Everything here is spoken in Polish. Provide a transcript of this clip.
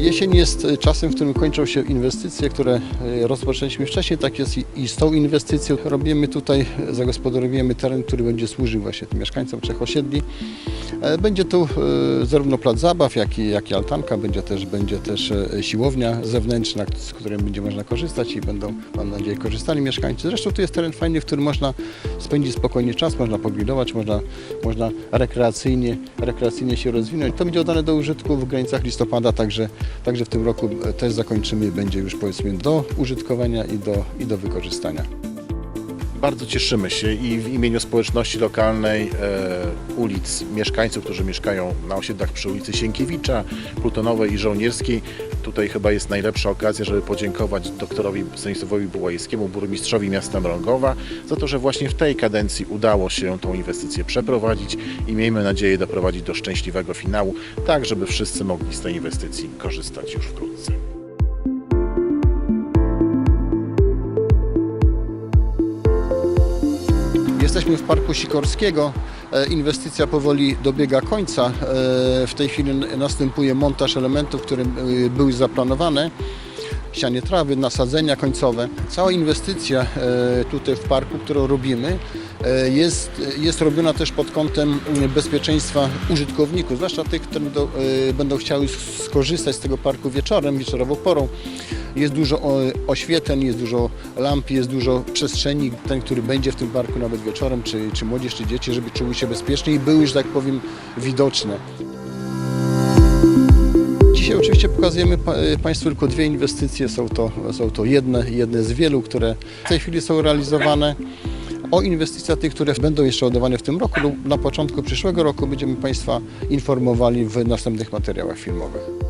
Jesień jest czasem, w którym kończą się inwestycje, które e, rozpoczęliśmy wcześniej. Tak jest i- z tą inwestycją. Robimy tutaj, zagospodarowujemy teren, który będzie służył właśnie tym mieszkańcom trzech osiedli. E, Będzie tu e, zarówno plac zabaw, jak i, jak i altanka, będzie też, będzie też siłownia zewnętrzna, z której będzie można korzystać i będą, mam nadzieję, korzystali mieszkańcy. Zresztą tu jest teren fajny, w którym można spędzić spokojnie czas, można pogrillować, można, można rekreacyjnie, rekreacyjnie się rozwinąć. To będzie oddane do użytku w granicach listopada, także, także w tym roku e, też zakończymy będzie już powiedzmy do użytkowania i do, i do wykorzystania. Bardzo cieszymy się i w imieniu społeczności lokalnej, e, ulic, mieszkańców, którzy mieszkają na osiedlach przy ulicy Sienkiewicza, Plutonowej i Żołnierskiej. Tutaj chyba jest najlepsza okazja, żeby podziękować doktorowi Stanisławowi Bułajskiemu, burmistrzowi miasta Mrągowa, za to, że właśnie w tej kadencji udało się tą inwestycję przeprowadzić i miejmy nadzieję doprowadzić do szczęśliwego finału, tak żeby wszyscy mogli z tej inwestycji korzystać już wkrótce. Jesteśmy w Parku Sikorskiego. E, Inwestycja powoli dobiega końca. E, W tej chwili następuje montaż elementów, które były zaplanowane. Sianie trawy, nasadzenia końcowe. Cała inwestycja e, tutaj w parku, którą robimy, jest, jest robiona też pod kątem bezpieczeństwa użytkowników, zwłaszcza tych, którzy będą, chciały skorzystać z tego parku wieczorem, wieczorową porą. Jest dużo o- oświetleń, jest dużo lamp, jest dużo przestrzeni. Ten, który będzie w tym parku nawet wieczorem, czy, czy młodzież, czy dzieci, żeby czuły się bezpiecznie i były, że tak powiem, widoczne. Dzisiaj oczywiście pokazujemy pa- Państwu tylko dwie inwestycje. Są to, są to jedne, jedne z wielu, które w tej chwili są realizowane. O inwestycjach tych, które będą jeszcze oddawane w tym roku lub na początku przyszłego roku będziemy Państwa informowali w następnych materiałach filmowych.